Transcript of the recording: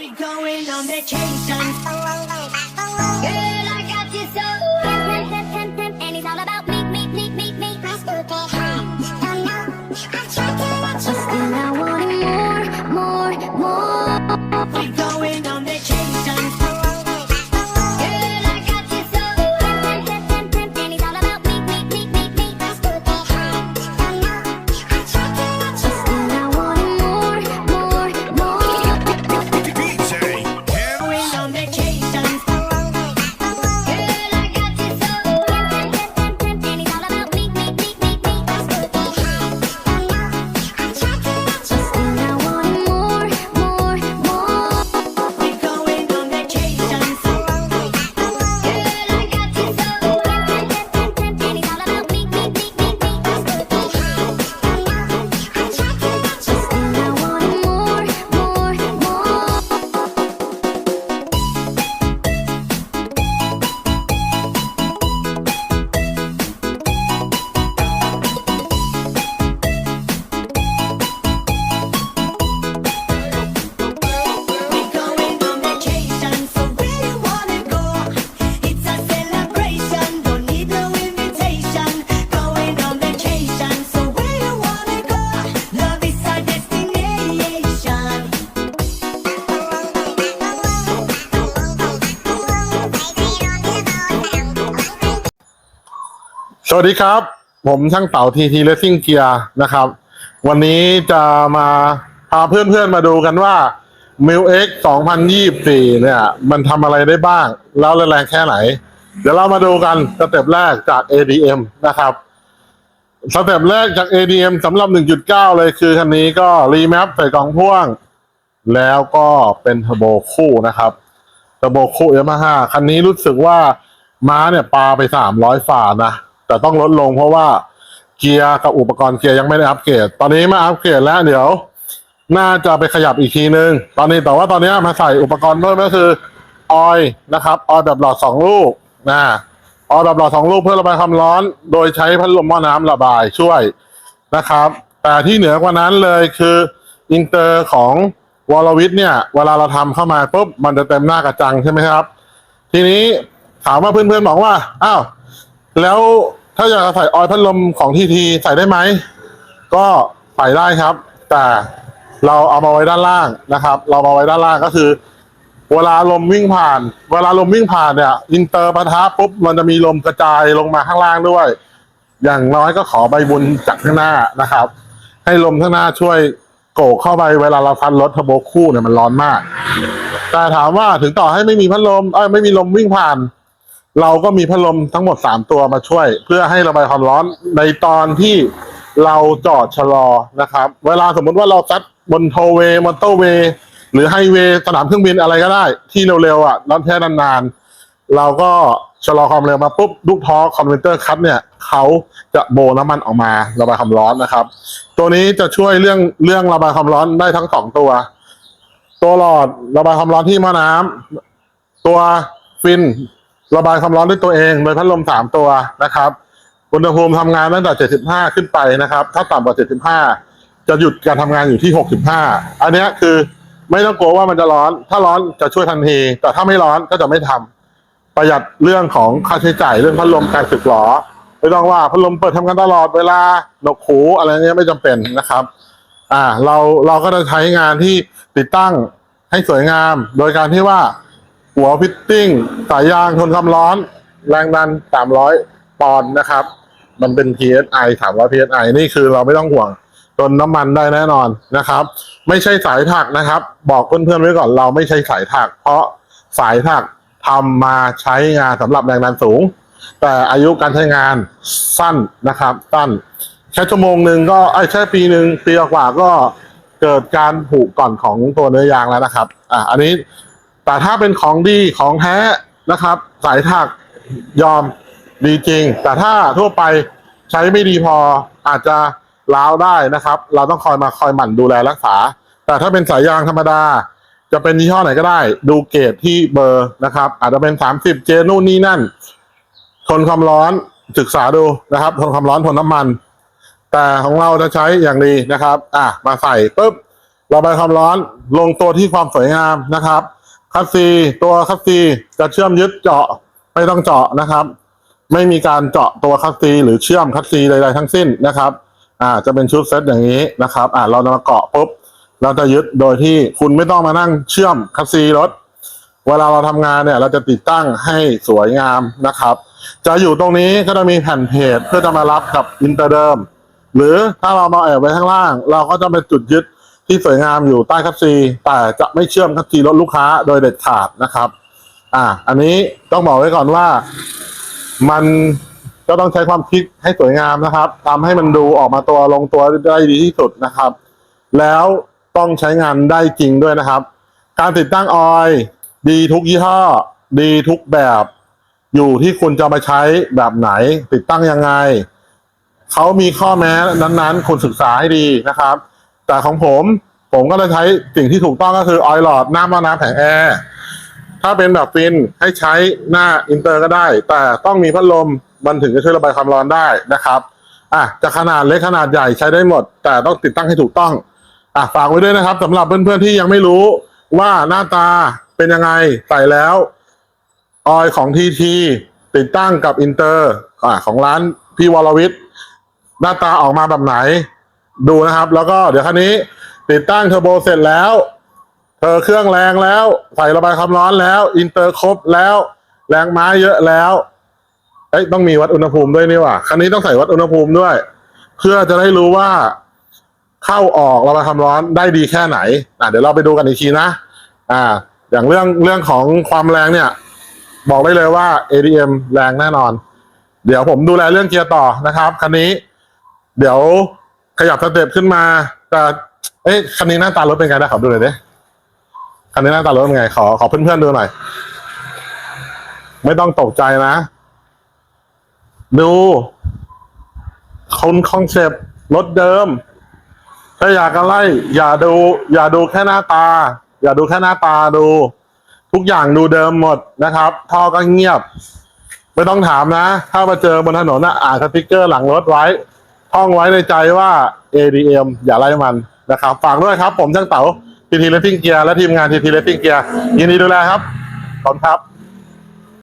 We going on vacation. Girl, I got you so and it's all about me, me, me, me, me. And I want more, more, more. We going on vacation. สวัสดีครับ ผมช่างเต่าทีทีเลสซิ่งเกียร์นะครับ วันนี้จะมาพาเพื่อนๆมาดูกันว่า m i l X 2024 เนี่ย มันทำอะไรได้บ้าง แล้วแรงแค่ไหน เดี๋ยวเรามาดูกันสเต็ปแรกจาก ADM นะครับสเต็ปแรกจาก ADM สำหรับ 1.9 เลยคือคันนี้ก็รีแมปใส่กล่องพ่วง แล้วก็เป็นเทอร์โบคู่นะครับเทอร์โบคู่ยามาฮ่าคันนี้รู้สึกว่าม้าเนี่ยปาไป 300 ฝ่านะ แต่ต้องลดลงเพราะว่าเกียร์กับอุปกรณ์เกียร์ยังไม่ได้อัปเกรด ตอนนี้มาอัปเกรดแล้วเดี๋ยว น่าจะไปขยับอีกทีนึง ตอนนี้แต่ว่าตอนนี้มาใส่อุปกรณ์เพิ่มก็คือออยนะครับออยแบบหลอดสองลูกนะออยแบบหลอดสองลูกเพื่อระบายความร้อน โดยใช้พัดลมหม้อน้ำระบายช่วยนะครับ แต่ที่เหนือกว่านั้นเลยคืออินเตอร์ของวอลวิทเนี่ย เวลาเราทำเข้ามาปุ๊บมันจะเต็มหน้ากระจังใช่ไหมครับ ทีนี้ถามว่าเพื่อนๆบอกว่าอ้าวแล้ว ถ้าอยากจะใส่ออยพัดลมของทีทีใส่ได้ไหม ก็ใส่ได้ครับ แต่เราเอามาไว้ด้านล่างนะครับ เรามาไว้ด้านล่างก็คือ เวลาลมวิ่งผ่าน เวลาลมวิ่งผ่านเนี่ยอินเตอร์ปะทะปุ๊บมันจะมีลมกระจายลงมาข้างล่างด้วย อย่างน้อยก็ขอใบบุญจากข้างหน้านะครับ ให้ลมข้างหน้าช่วยโกกเข้าไปเวลาเราพัดรถทบคู่เนี่ยมันร้อนมาก แต่ถามว่าถึงต่อให้ไม่มีพัดลมเอ้ยไม่มีลมวิ่งผ่าน เราก็มีพัดลมทั้งหมด3ตัวมาช่วย เพื่อให้ระบายความร้อนในตอนที่เราจอดชะลอนะครับ เวลาสมมุติว่าเราซัดบนโทเวมอเตอร์เวย์หรือไฮเวย์สนามเครื่องบินอะไรก็ได้ ที่เร็วๆอะร้อนแค่นานๆ เราก็ชะลอความเร็วมาปุ๊บลูกท้อคอมพิวเตอร์คัตเนี่ยเขาจะโบน้ำมันออกมาระบายความร้อนนะครับ ตัวนี้จะช่วยเรื่องเรื่องระบายความร้อนได้ทั้งสองตัว ตัวหลอดระบายความร้อนที่ม้อน้ำตัวฟิน ระบายความร้อนด้วยตัวเองโดยพัดลมสามตัวนะครับอุณหภูมิทำงานตั้งแต่ 75 ขึ้นไปนะครับ ถ้าต่ำกว่า 75 จะหยุดการทำงานอยู่ที่ 65 อันนี้คือไม่ต้องกลัวว่ามันจะร้อน ถ้าร้อนจะช่วยทันที แต่ถ้าไม่ร้อนก็จะไม่ทำประหยัดเรื่องของค่าใช้จ่ายเรื่องพัดลมการสึกหรอไม่ต้องว่าพัดลมเปิดทำงานตลอดเวลาหนกหูอะไรเงี้ยไม่จำเป็นนะครับ อ่า เราเราก็จะใช้งานที่ติดตั้งให้สวยงาม โดยการที่ว่า หัวฟิตติ้ง สายยางทนความร้อน แรงดัน 300 ปอนด์นะครับ มันเป็น PSI 300 PSI นี่คือเราไม่ต้องห่วงทนน้ำมันได้แน่นอนนะครับ ไม่ใช่สายถักนะครับ บอกเพื่อนๆไว้ก่อนเราไม่ใช่สายถัก เพราะสายถักทำมาใช้งานสำหรับแรงดันสูง แต่อายุการใช้งานสั้นนะครับสั้นแค่ชั่วโมงหนึ่งก็ไอ้แค่ปีหนึ่งปีกว่าก็เกิดการผุก่อนของตัวเนื้อยางแล้วนะครับ อะอันนี้ แต่ถ้าเป็นของดีของแท้นะครับ สายถักยอมดีจริง แต่ถ้าทั่วไปใช้ไม่ดีพออาจจะล้าวได้นะครับ เราต้องคอยมาคอยหมั่นดูแลรักษา แต่ถ้าเป็นสายยางธรรมดา จะเป็นยี่ห้อไหนก็ได้ ดูเกรดที่เบอร์นะครับ อาจจะเป็น 30 เจนู่นนี่นั่น ทนความร้อนศึกษาดูนะครับ ทนความร้อนทนน้ำมัน แต่ของเราจะใช้อย่างดีนะครับ อะมาใส่ปุ๊บระบายความร้อนลงตัวที่ความสวยงามนะครับ คัสซีตัวคัสซีจะเชื่อมยึดเจาะไม่ต้องเจาะนะครับ ไม่มีการเจาะตัวคัสซีหรือเชื่อมคัสซีใดๆทั้งสิ้นนะครับอ่าจะเป็นชุดเซตอย่างนี้นะครับอ่าเรานำมาเกาะปุ๊บเราจะยึดโดยที่คุณไม่ต้องมานั่งเชื่อมคัสซีรถ เวลาเราทำงานเนี่ย เราจะติดตั้งให้สวยงามนะครับ จะอยู่ตรงนี้ก็จะมีแผ่นเพจเพื่อจะมารับกับอินเตอร์เดิม หรือถ้าเรามาแอบไว้ข้างล่าง เราก็จะเป็นจุดยึด ที่สวยงามอยู่ใต้คัสซีแต่จะไม่เชื่อมคัสซีรถลูกค้าโดยเด็ดขาดนะครับ อ่า อันนี้ต้องบอกไว้ก่อนว่ามันก็ต้องใช้ความคิดให้สวยงามนะครับทำให้มันดูออกมาตัวลงตัวได้ดีที่สุดนะครับ แล้วต้องใช้งานได้จริงด้วยนะครับ การติดตั้งออยดีทุกยี่ห้อ ดีทุกแบบ อยู่ที่คุณจะมาใช้แบบไหน ติดตั้งยังไง เขามีข้อแม้นั้นๆ คุณศึกษาให้ดีนะครับ แต่ของผม ผมก็จะใช้สิ่งที่ถูกต้องก็คือออยล์หลอดหน้าหม้อน้ำแผงแอร์ถ้าเป็นแบบฟินให้ใช้หน้าอินเตอร์ก็ได้ แต่ต้องมีพัดลมมันถึงจะช่วยระบายความร้อนได้นะครับอะจะขนาดเล็กขนาดใหญ่ใช้ได้หมด แต่ต้องติดตั้งให้ถูกต้องอะฝากไว้ด้วยนะครับสำหรับเพื่อนๆที่ยังไม่รู้ว่าหน้าตาเป็นยังไงใส่แล้ว ออยของทีทีติดตั้งกับอินเตอร์อะของร้านพี่วรวิทย์หน้าตาออกมาแบบไหน ดูนะครับ แล้วก็เดี๋ยวคันนี้ติดตั้งเทอร์โบเสร็จแล้วเธอเครื่องแรงแล้วใส่ระบายความร้อนแล้ว อินเตอร์ครบแล้ว แรงม้าเยอะแล้วเอ้ยต้องมีวัดอุณหภูมิด้วยนี่ว่าคันนี้ต้องใส่วัดอุณหภูมิด้วย เพื่อจะได้รู้ว่า เข้าออกระบายความร้อนได้ดีแค่ไหนอะเดี๋ยวเราไปดูกันอีกทีนะ อ่า อย่างเรื่องเรื่องของความแรงเนี่ย บอกได้เลยว่า ADM แรงแน่นอน เดี๋ยวผมดูแลเรื่องเกียร์ต่อนะครับคันนี้ เดี๋ยว ขยับสเต็ปขึ้นมาแต่เอ๊ะคันนี้หน้าตารถเป็นไงนะขอดูหน่อยดิคันนี้หน้าตารถเป็นไง ขอขอเพื่อนๆดูหน่อย ไม่ต้องตกใจนะ ดูคนคอนเซปต์รถเดิม ถ้าอยากกันไล่อย่าดู อย่าดูแค่หน้าตา อย่าดูแค่หน้าตาดู ทุกอย่างดูเดิมหมดนะครับท่อก็เงียบ ไม่ต้องถามนะ ถ้ามาเจอบนถนนนะอ่านสติ๊กเกอร์หลังรถไว้ ท่องไว้ในใจว่า ADM อย่าไล่มันนะครับ ฝากด้วยครับ ผมช่างเต๋าทีทีเลสซิ่งเกียร์และทีมงานทีทีเลสซิ่งเกียร์ยินดีดูแลครับ ขอบคุณครับ